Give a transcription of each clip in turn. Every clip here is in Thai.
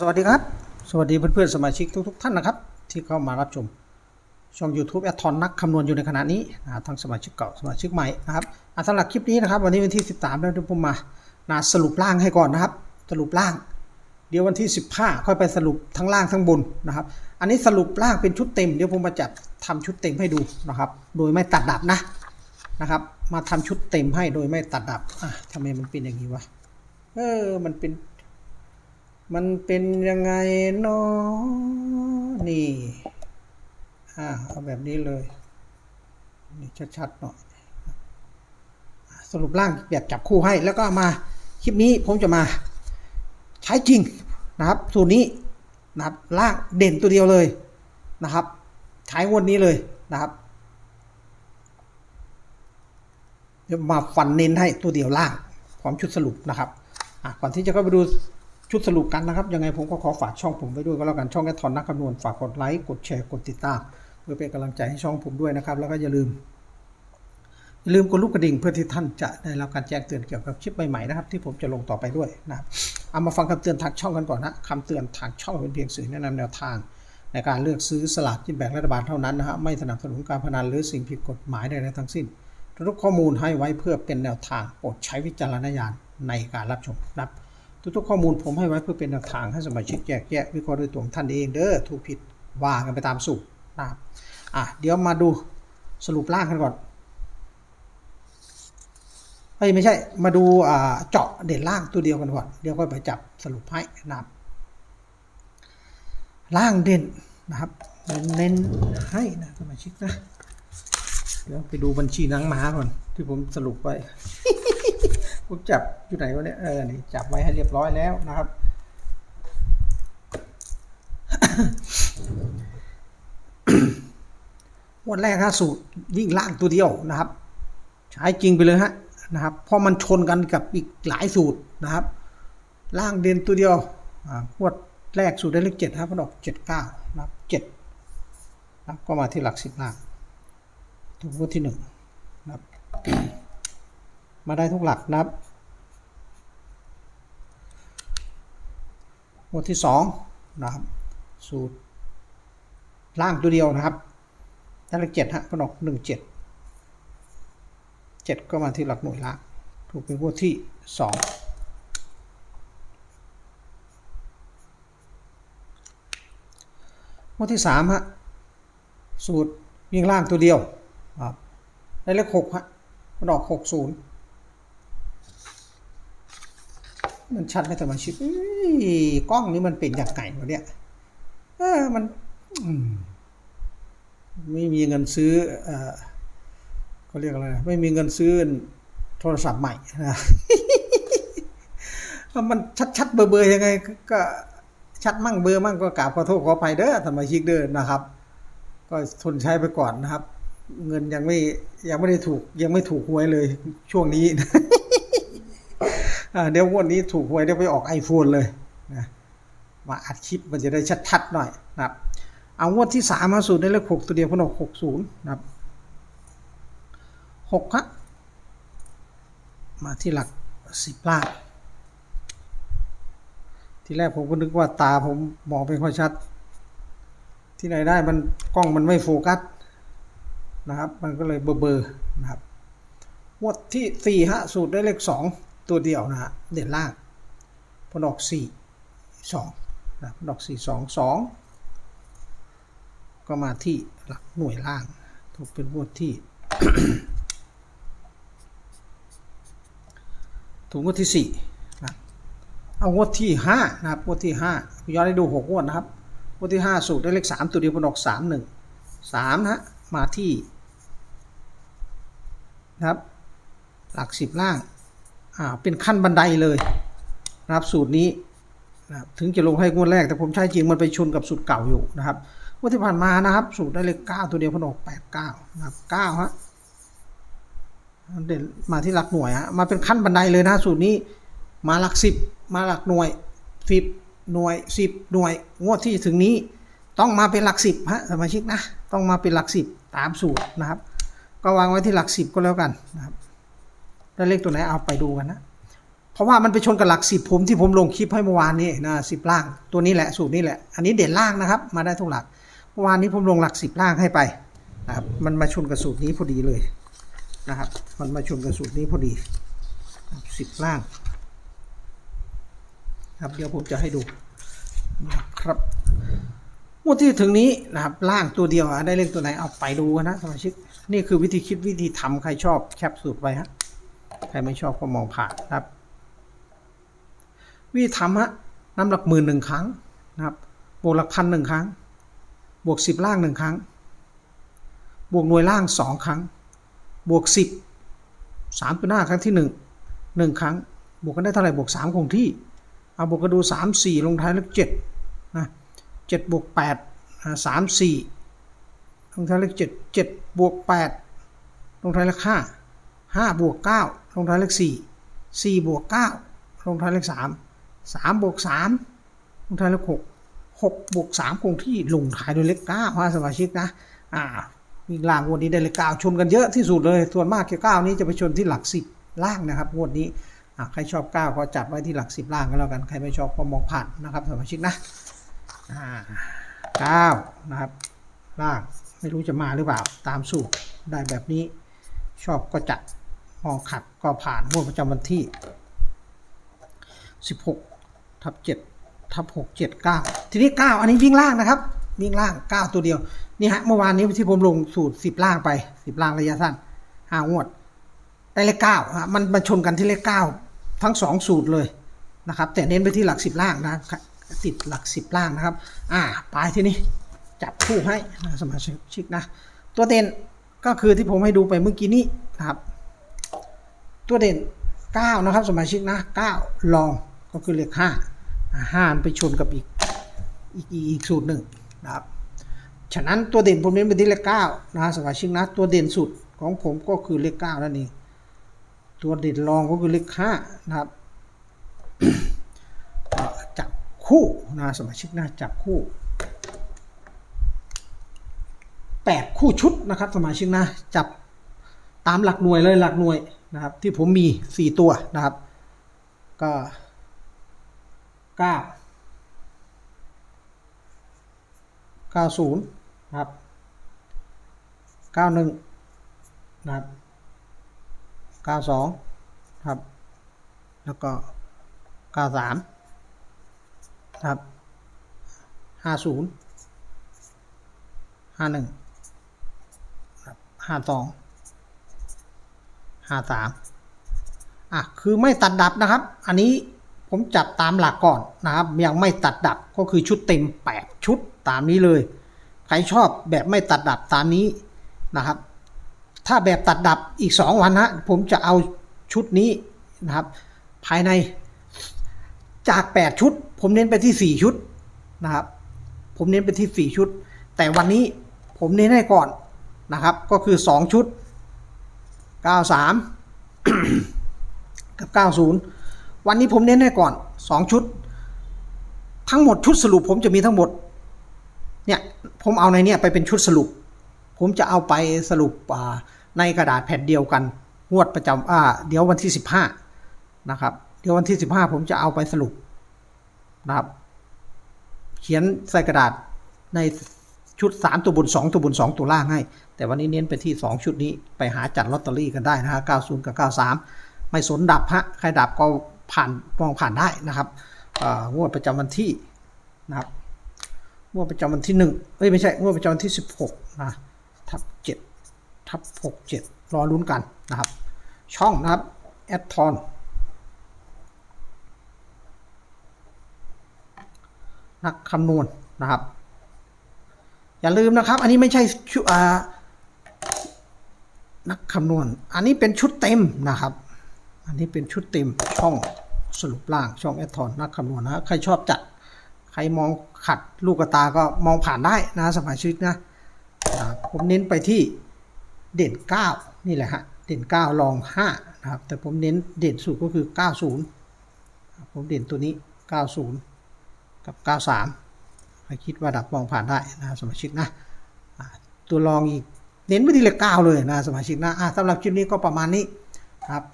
สวัสดีครับ สวัสดีเพื่อนๆสมาชิกทุกๆท่านนะครับ ที่เข้ามารับชมช่อง YouTube แอดทอนนักคำนวณอยู่ในขณะนี้นะทั้งสมาชิกเก่าสมาชิกใหม่นะครับอะสำหรับคลิปนี้นะครับ วันนี้วันที่ 13 แล้วเดี๋ยวผมมานะสรุปล่างให้ก่อนนะครับ สรุปล่าง เดี๋ยววันที่ 15 ค่อยไปสรุปทั้งล่างทั้งบนนะครับ อันนี้สรุปล่างเป็นชุดเต็มเดี๋ยวผมมาจัดทำชุดเต็มให้ดูนะครับ โดยไม่ตัดดับนะนะครับ มาทำชุดเต็มให้โดยไม่ตัดดับอะทำไมมันเป็นอย่างนี้วะเออมันเป็น มันเป็นยังไงเนาะนี่อ่าเอาแบบนี้เลย นี่ชัดๆหน่อยอะสรุปร่างแบบจับคู่ให้แล้วก็มาคลิปนี้ผมจะมา ใช้จริงนะครับ สูตรนี้นะครับล่างเด่นตัวเดียวเลยนะครับ ใช้งวันนี้เลยนะครับเดี๋ยวมาฟันเน้นให้ตัวเดียวล่างพร้อมชุดสรุปนะครับก่อนที่จะเข้าไปดู ชุดสรุปกันนะครับ ยังไงผมก็ขอฝากช่องผมไว้ด้วยก็แล้วกันช่องแอทอนนักคำนวณฝากกดไลค์กดแชร์กดติดตามเพื่อเป็นกำลังใจให้ช่องผมด้วยนะครับ แล้วก็อย่าลืมอย่าลืมกดลูกกระดิ่งเพื่อที่ท่านจะได้รับการแจ้งเตือนเกี่ยวกับคลิปใหม่ๆนะครับ ที่ผมจะลงต่อไปด้วยนะครับเอามาฟังคำเตือนทางช่องกันก่อนนะคำเตือนทางช่องเป็นเพียงสื่อแนะนำแนวทาง ในการเลือกซื้อสลากกินแบ่งรัฐบาลเท่านั้นนะฮะไม่สนับสนุนการพนันหรือสิ่งผิดกฎหมายใดๆทั้งสิ้นทุกข้อมูลให้ไว้เพื่อเป็นแนวทางโปรดใช้วิจารณญาณในการรับชมนะครับ ทุกๆข้อมูลผมให้ไว้เพื่อเป็นแนวทางให้สมาชิกแยกแยะวิเคราะห์ด้วยตัวของท่านเองเด้อถูกผิดว่ากันไปตามสูตรนะครับอะเดี๋ยวมาดูสรุปล่างกันก่อนเฮ้ยไม่ใช่มาดูอ่าเจาะเด่นล่างตัวเดียวกันก่อนเดี๋ยวก็ไปจับสรุปให้นะครับล่างเด่นนะครับเน้นให้นะสมาชิกนะเดี๋ยวไปดูบัญชีนังหมาก่อนที่ผมสรุปไว้ ผมจับอยู่ไหนวะเนี่ยเออนี่จับไว้ให้เรียบร้อยแล้วนะครับ วันแรกฮะสูตรวิ่งล่างตัวเดียวนะครับ ใช้จริงไปเลยฮะนะครับเพราะมันชนกันกับอีกหลายสูตรนะครับ ล่างเด่นตัวเดียวอ่างวดแรกสูตรได้เลขเจ็ดครับพอดอกเจ็ดเก้านะครับเจ็ดนะก็มาที่หลักสิบล่างถูกงวดที่หนึ่ง มาได้ทุกหลักนะครับงวดที่สองนะครับ สูตร ล่างตัวเดียวนะครับได้เลขเจ็ดฮะก็ออกหนึ่งเจ็ดเจ็ดก็มาที่หลักหน่วยล่างถูกเป็นงวที่สองงวที่สามฮะสูตรวิ่งล่างตัวเดียวครับได้เลขหกฮะมันออกหกศูนย์ มันชัดไหมแต่มาชิปเอ้ยกล้องนี้มันเป็นอย่างไก่วะเนี่ยเออมันมไม่มีเงินซื้อเออเขาเรียกอะไรไม่มีเงินซื้อโทรศัพท์ใหม่นะมันชัดๆเบอร์ๆยังไง ก็ชัดมั่งเบอร์มั่งก็กราบขอโทษขออภัยเด้อธรรมชิกเด้อนะครับ ก็ทนใช้ไปก่อนนะครับ เงินยังไม่ยังไม่ได้ถูกยังไม่ถูกหวยเลยช่วงนี้ เดี๋ยววันนี้ถูกหวยเดี๋ยวไปออกไอโฟนเลยนะมาอัดคลิปมันจะได้ชัดๆหน่อยนะครับ เอางวดที่สามมาสูตรได้เลขหกตัวเดียวพนกหกศูนย์นะครับหกครับมาที่หลักสิบล่างทีแรกผมก็นึกว่าตาผมมองไม่ค่อยชัด ที่ไหนได้มันกล้องมันไม่โฟกัสนะครับ มันก็เลยเบอร์เบอร์นะครับงวดที่สี่ฮะสูตรได้เลขสอง ตัวเดียวนะฮะเด่นล่างพนออกสี่สองนะพนออกสี่สองสองก็มาที่หลักหน่วยล่างถูกเป็นงวดที่ ถูกงวดที่สี่นะเอางวดที่ห้านะครับงวดที่ห้าย้อนให้ดูหกงวดนะครับงวดที่ห้าสูตรได้เลขสามตัวเดียวพนออกสามหนึ่งสามนะฮะมาที่นะครับหลักสิบล่าง อ่าเป็นขั้นบันไดเลยนะครับสูตรนี้นะครับถึงจะลงให้งวดแรก แต่ผมใช้จริงมันไปชนกับสูตรเก่าอยู่นะครับงวดที่ผ่านมานะครับ สูตรได้เลขเก้าตัวเดียวพนออกแปดเก้านะครับเก้าฮะเด่นมาที่หลักหน่วยฮะมาเป็นขั้นบันไดเลยนะสูตรนี้มาหลักสิบมาหลักหน่วยสิบหน่วยสิบหน่วย งวดที่ถึงนี้ต้องมาเป็นหลักสิบฮะสมาชิกนะ ต้องมาเป็นหลักสิบตามสูตรนะครับ ก็วางไว้ที่หลักสิบก็แล้วกันนะครับ ได้เลขตัวไหนเอาไปดูกันนะ เพราะว่ามันไปชนกับหลักสิบผมที่ผมลงคลิปให้เมื่อวานนี้นะสิบล่างตัวนี้แหละสูตรนี้แหละ อันนี้เด่นล่างนะครับ มาได้ทุกหลักเมื่อวานนี้ผมลงหลักสิบล่างให้ไปนะครับมันมาชนกับสูตรนี้พอดีเลยนะครับ มันมาชนกับสูตรนี้พอดีสิบล่าง ครับเดี๋ยวผมจะให้ดูนะครับงวดที่ถึงนี้นะครับล่างตัวเดียวอะได้เลขตัวไหนเอาไปดูกันนะสมาชิกนี่คือวิธีคิดวิธีทำใครชอบแคปสูตรไปฮะ ใครไม่ชอบก็มองผ่านนะครับวิธีทำฮะน้ำหลักหมื่นหนึ่งครั้งนะครับบวกหลักพันหนึ่งครั้ง บวกสิบล่างหนึ่งครั้ง บวกหน่วยล่างสองครั้ง บวกสิบสามตัวหน้าครั้งที่หนึ่งหนึ่งครั้ง บวกกันได้เท่าไหร่บวกสามคงที่เอาบวกกันดูสามสี่ลงท้ายเลขเจ็ดนะเจ็ดบวกแปดสามสี่ลงท้ายเลขเจ็ดเจ็ดบวกแปดลงท้ายเลขห้าห้าบวกเก้า ลงท้ายเลขสี่สี่บวกเก้าลงท้ายเลขสามสามบวกสามลงท้ายเลขหกหกบวกสามคงที่ลงท้ายด้วยเลขเก้าฮะสมาชิกนะอ่ามีล่างงวดนี้ได้เลขเก้าชนกันเยอะที่สุดเลยส่วนมากแค่เก้านี้จะไปชนที่หลักสิบล่างนะครับงวดนี้อะใครชอบ9ก็จัดไว้ที่หลัก 10 ล่างก็แล้วกันใครไม่ชอบก็มองผ่านนะครับสมาชิกนะอ่า9นะครับล่างไม่รู้จะมาหรือเปล่าตามสูตรได้แบบนี้ชอบก็จัด มอขัดก็ผ่านงวดประจำวันที่ 16ทับ7ทับ6 7 9 ทีนี้ 9 อันนี้วิ่งล่างนะครับ วิ่งล่าง 9 ตัวเดียว นี่ฮะ เมื่อวานนี้ที่ผมลงสูตร 10 ล่างไป 10 ล่างระยะสั้น5งวด ได้เลขเก้าฮะมันมันชนกันที่เลขเก้าทั้งสองสูตรเลยนะครับ แต่เน้นไปที่หลักสิบล่างนะติดหลักสิบล่างนะครับ อ่า ปลายที่นี้จับคู่ให้สมาชิกนะ ตัวเด่นก็คือที่ผมให้ดูไปเมื่อกี้นี้นะครับ ตัวเด่นเก้านะครับ สมาชิกนะเก้าลองก็คือเลขห้าหันไปชนกับอีกอีกอีกอีกสูตรหนึ่งนะครับ ฉะนั้นตัวเด่นผมเน้นไปที่เลขเก้านะสมาชิกนะ ตัวเด่นสุดของผมก็คือเลขเก้านั่นเองตัวเด่นรองก็คือเลขห้านะครับจับคู่นะสมาชิกนะจับคู่แปดคู่ชุดนะครับสมาชิกนะจับตามหลักหน่วยเลยหลักหน่วย นะครับ ที่ผมมีสี่ตัวนะครับ ก็เก้าเก้าศูนย์นะครับเก้าหนึ่งนะครับเก้าสองครับ แล้วก็เก้าสามครับห้าศูนย์ห้า ห้าสามอะคือไม่ตัดดับนะครับ อันนี้ผมจับตามหลักก่อนนะครับ ยังไม่ตัดดับก็คือชุดเต็ม8ชุดตามนี้เลย ใครชอบแบบไม่ตัดดับตามนี้นะครับ ถ้าแบบตัดดับอีก 2 วันนะผมจะเอาชุดนี้นะครับ ภายในจาก 8 ชุด ผมเน้นไปที่ 4 ชุดนะครับ ผมเน้นไปที่ 4 ชุด แต่วันนี้ผมเน้นให้ก่อนนะครับ ก็คือ 2 ชุด 93 กับ 90 วันนี้ผมเน้นให้ก่อน 2 ชุด ทั้งหมดชุดสรุปผมจะมีทั้งหมด เนี่ย ผมเอาในเนี่ยไปเป็นชุดสรุป ผมจะเอาไปสรุปในกระดาษแผ่นเดียวกันงวดประจำอ่าเดี๋ยววันที่ 15 นะครับ เดี๋ยววันที่ 15 ผมจะเอาไปสรุปนะครับ เขียนใส่กระดาษใน ชุด 3 ตัวบน 2 ตัวบน 2 ตัวล่างให้ แต่วันนี้เน้นไปที่ 2 ชุดนี้ไปหาจัดลอตเตอรี่กันได้นะฮะ90 กับ 93 ไม่สนดับฮะใครดับก็ผ่านมองผ่านได้นะครับงวดประจำวันที่นะครับงวดประจำวันที่หนึ่งเอ้ยไม่ใช่งวดประจำวันที่ 16นะทับ7ทับ67 รอลุ้นกันนะครับ ช่องนะครับแอดทอนนักคำนวณนะครับ อย่าลืมนะครับ อันนี้ไม่ใช่ชุอ่านักคำนวณ อันนี้เป็นชุดเต็มนะครับ อันนี้เป็นชุดเต็มช่องสรุปล่างช่องแอดทอนนักคำนวณนะใครชอบจัด ใครมองขัดลูกตาก็มองผ่านได้นะสมาชิกนะผมเน้นไปที่เด่น 9 นี่แหละฮะ เด่น 9 ลอง 5 นะครับ แต่ผมเน้นเด่นสุดก็คือ 90 ผมเด่นตัวนี้ 90 กับ 93 ใครคิดว่าดับมองผ่านได้นะสมาชิกนะตัวรองอีกเน้นไปที่เลข9เลยนะสมาชิกนะสำหรับคลิปนี้ก็ประมาณนี้ครับ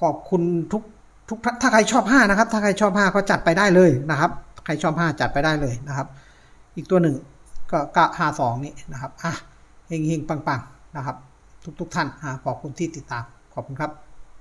ขอบคุณทุกทุกถ้าใครชอบห้านะครับ ถ้าใครชอบห้าก็จัดไปได้เลยนะครับ ใครชอบห้าจัดไปได้เลยนะครับ อีกตัวหนึ่งก็กะห้าสองนี่นะครับอะเฮงเฮงๆปังๆนะครับ ทุกๆท่านอ่าขอบคุณที่ติดตามขอบคุณครับ